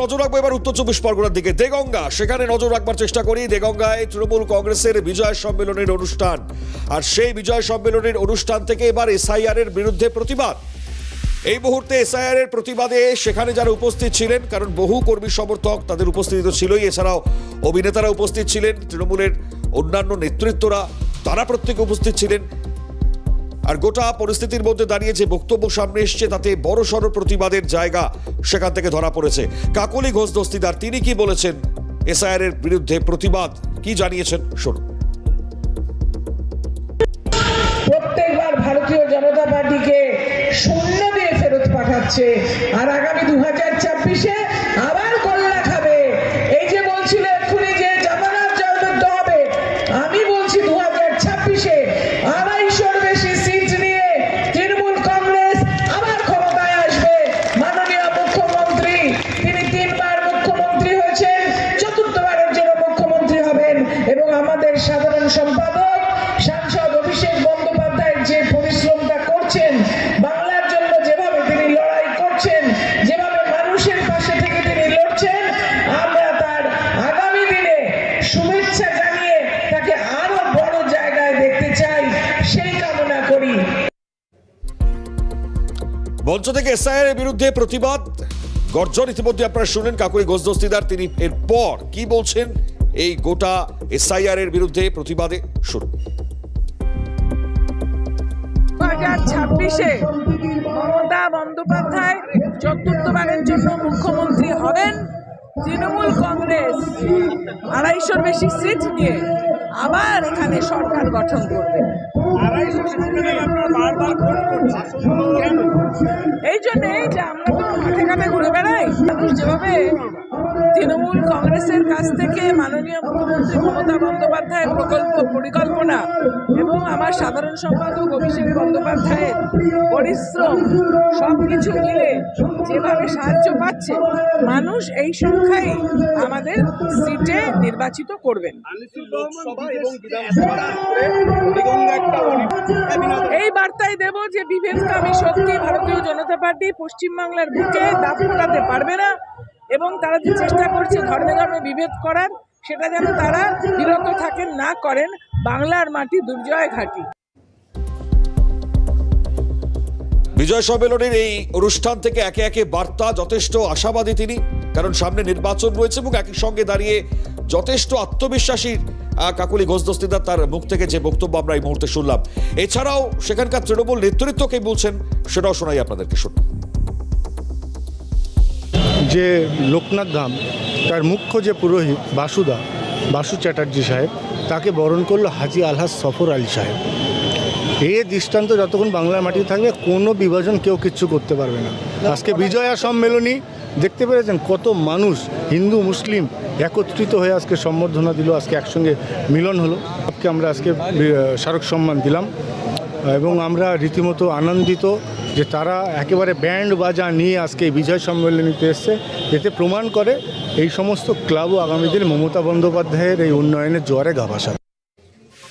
নজর রাখব এবার উত্তর চব্বিশ পরগনার দিকে। দেগঙ্গা, সেখানে নজর রাখবার চেষ্টা করি। দেগঙ্গায় তৃণমূল কংগ্রেসের বিজয় সম্মেলনের অনুষ্ঠান। আর সেই বিজয় সম্মেলনের অনুষ্ঠান থেকে এবার এসআইআর এর বিরুদ্ধে প্রতিবাদ। এই মুহূর্তে এসআইআর এর প্রতিবাদে সেখানে যারা উপস্থিত ছিলেন, কারণ বহু কর্মী সমর্থক তাদের উপস্থিতি তো ছিলই। এছাড়াও অভিনেতারা উপস্থিত ছিলেন, তৃণমূলের অন্যান্য নেতৃত্বরা, তারা প্রত্যেকে উপস্থিত ছিলেন। আর গোটা পরিস্থিতির মধ্যে দাঁড়িয়ে যে বক্তব্য সামনে এসছে, তাতে বড় সড় প্রতিবাদের জায়গা সেখান থেকে ধরা পড়েছে। কাকলি ঘোষ দস্তিদার, তিনি কি বলেছেন? এসআইআর এর বিরুদ্ধে প্রতিবাদ, কি জানিয়েছেন? শুনুন। প্রত্যেকবার ভারতীয় জনতা পার্টিকে শূন্য দিয়ে ফেরত পাঠাচ্ছে। আর আগামী দু হাজার মঞ্চ থেকে এসআইআর এর বিরুদ্ধে প্রতিবাদ। গর্জন ইতিমধ্যে আপনারা শুনলেন কাকুরি ঘোষ দস্তিদার তিনি এরপর কি বলছেন? এই গোটা এসআইআর এর বিরুদ্ধে প্রতিবাদে শুরু ছাব্বিশে মমতা বন্দ্যোপাধ্যায় চতুর্থবারের জন্য মুখ্যমন্ত্রী হবেন। তৃণমূল কংগ্রেস আড়াইশোর বেশি সিট নিয়ে আবার এখানে সরকার গঠন করবে। এই জন্যে যে আমরা তো মাঠে ঘাটে ঘুরে বেড়াই, মানুষ যেভাবে তৃণমূল কংগ্রেসের কাছ থেকে মাননীয় মুখ্যমন্ত্রী মমতা বন্দ্যোপাধ্যায়ের প্রকল্প পরিকল্পনা এবং আমার সাধারণ সম্পাদক অভিষেক বন্দ্যোপাধ্যায়ের পরিশ্রম সব কিছু মিলে যেভাবে সাহায্য পাচ্ছে মানুষ এই সংখ্যায় আমাদের সিটে নির্বাচিত করবেন। এই বার্তায় দেব যে বিভেদকামী সত্যি ভারতীয় জনতা পার্টি পশ্চিমবাংলার বুকে দাপ ফোটাতে পারবে না। এবং তারা যে চেষ্টা করছে ধর্মে ধর্মে বিভেদ করার, সেটা যেন তারা বিরত থাকেন, না করেন, বাংলার মাটি দুর্জয় ঘাটি। বিজয় সম্মেলনের এই অনুষ্ঠান থেকে একে একে বার্তা, যথেষ্ট আশাবাদী তিনি, কারণ সামনে নির্বাচন রয়েছে এবং একই সঙ্গে দাঁড়িয়ে যথেষ্ট আত্মবিশ্বাসী কাকলি ঘোষ দস্তিদার তার মুখ থেকে যে বক্তব্য আমরা এই মুহূর্তে শুনলাম। এছাড়াও সেখানকার তৃণমূল নেতৃত্বকে বলছেন, সেটাও শোনাই আপনাদেরকে শুনুন যে লোকনাথ ধাম, তার মুখ্য যে পুরোহিত বাসুদা, বাসু চ্যাটার্জি সাহেব, তাকে বরণ করল হাজি আলহাজ সফর আলী সাহেব। এই দৃষ্টান্ত যতক্ষণ বাংলার মাটিতে থাকবে, কোনো বিভাজন কেউ কিচ্ছু করতে পারবে না। আজকে বিজয়া সম্মেলনী, দেখতে পেরেছেন কত মানুষ হিন্দু, মুসলিম একত্রিত হয়ে আজকে সম্বর্ধনা দিল, আজকে একসঙ্গে মিলন হলো। আজকে আমরা আজকে স্মারক সম্মান দিলাম। এবং আমরা রীতিমতো আনন্দিত যে তারা একেবারে ব্যান্ড বাজা নিয়ে আজকে এই বিজয় সম্মেলনীতে এসছে, এতে প্রমাণ করে এই সমস্ত ক্লাবও আগামী দিন মমতা বন্দ্যোপাধ্যায়ের এই উন্নয়নের জোয়ারে গা ভাসাবে।